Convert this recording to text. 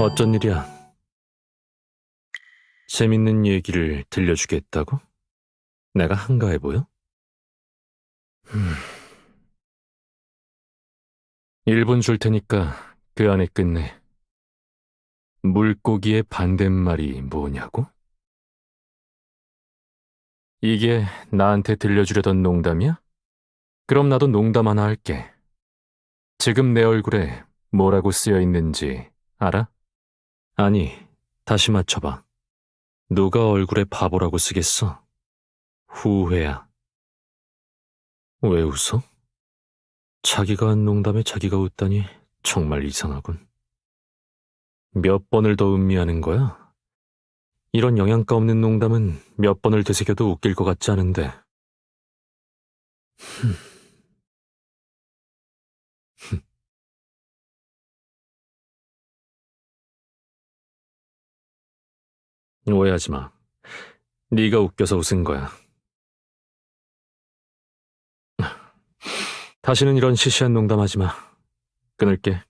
어쩐 일이야? 재밌는 얘기를 들려주겠다고? 내가 한가해 보여? 음. 1분 줄 테니까 그 안에 끝내. 물고기의 반대말이 뭐냐고? 이게 나한테 들려주려던 농담이야? 그럼 나도 농담 하나 할게. 지금 내 얼굴에 뭐라고 쓰여 있는지 알아? 아니, 다시 맞춰봐. 누가 얼굴에 바보라고 쓰겠어? 후회야. 왜 웃어? 자기가 한 농담에 자기가 웃다니 정말 이상하군. 몇 번을 더 음미하는 거야? 이런 영양가 없는 농담은 몇 번을 되새겨도 웃길 것 같지 않은데. 흠. 흠. 오해하지 마. 네가 웃겨서 웃은 거야. 다시는 이런 시시한 농담하지 마. 끊을게.